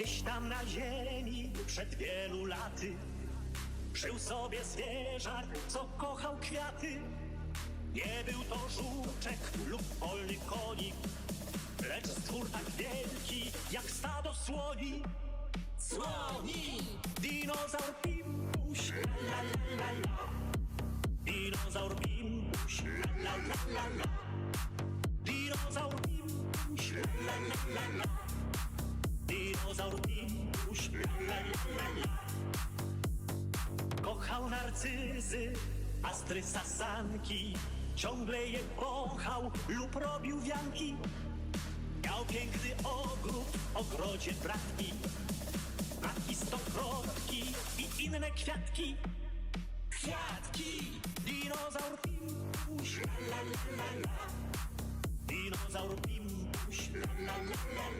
Gdzieś tam na ziemi przed wielu laty. Żył sobie zwierzak, co kochał kwiaty. Nie był to żółczek lub polny konik Lecz stwór tak wielki, jak stado słoni. Słoni! Dinozaur Pimpuś, la la la la Dinozaur Pimpuś, la la la la la. Dinozaur Pimpuś, la la la la Dinozaur Pimpuś, la Kochał narcyzy, astry sasanki Ciągle je kochał lub robił wianki. Miał piękny ogród ogrodzie trawki Maki stokrotki i inne kwiatki. Kwiatki! Dinozaur Pimpuś, la la la la la. Dinozaur Pimpuś, la la la la la